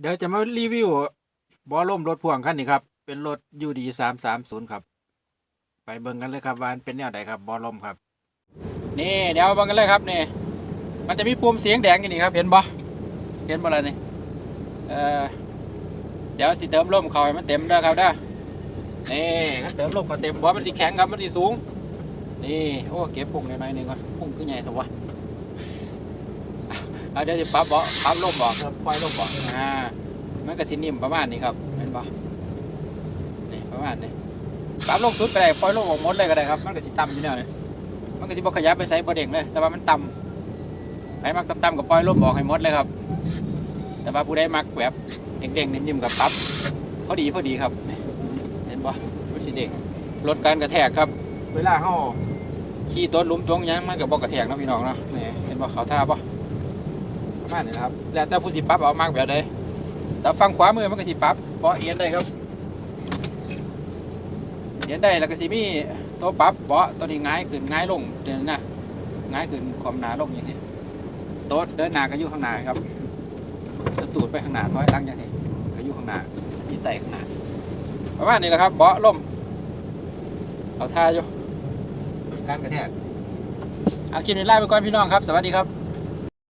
เดี๋ยวจะมารีวิวบอลล่มรถพ่วงคันนี้ครับ เป็นรถยูดีสามสามศูนย์ครับ ไปเบิ่งกันเลยครับว่ามันเป็นแนวไหนครับบอลล่มครับ นี่เดี๋ยวเบิ่งกันเลยครับนี่ มันจะมีปุ่มเสียงแดงอยู่นี่ครับ เห็นบ่เห็นบ่ล่ะนี่เออเดี๋ยวสิเติมลมเขาให้มันเต็มเด้อครับเด้อนี่ถ้าเติมลมก็เต็มบ่มันสิแข็งครับมันสิสูง นี่โอ้เก็บพุ่งหน่อยๆหนึ่งก่อนพุ่งขึ้นใหญ่ถอะวะ เอาเดี๋ยวจะปรับเบาะปรับลมเบาะครับปล่อยลมเบาะอ่ามันก็สินิ่มประมาณนี้ครับเห็นปะนี่ประมาณนี้ปรับลงสุดก็ได้ปล่อยลมออกหมดเลยก็ได้ครับมันก็สิต่ำอยู่เนี่ยเลยมันก็สิบ่ขยับไปใส่บ่เด้งเลย แต่ว่ามันต่ำให้มักต่ำๆกับปล่อยลมออกให้หมดเลยครับ แต่ว่าผู้ใดมักแบบเด้งๆนิ่มๆกับปรับพอดีพอดีครับเห็นปะมันสิเด้งลดการกระแทกครับ เวลาเฮาขี่ต้นหลุมตวงหยังมันก็บ่กระแทกเนาะพี่น้องเนาะนี่เห็นบ่เขาท่าบ่ ประมาณนี้นะครับ แล้วแต่ผู้สิปรับเอามากแบบใดแต่ฝั่งขวามือมันก็สิปรับเบาะเอียนได้ครับเอียนได้แล้วก็สิมีตัวปรับเบาะตัวนี้ง่ายขึ้นง่ายลงเดินหน้าง่ายขึ้นความหนาลงอย่างนี้โต๊ะเดินหน้าก็อยู่ข้างหน้าครับจะตูดไปข้างหน้าถอยหลังอย่างนี้ก็อยู่ข้างหน้ามีไตข้างหน้าประมาณนี้แหละครับเบาะล่มเอาท่าอยู่การกระแทกเอาคลิปนี้ไล่ไปก่อนพี่น้องครับ สวัสดีครับ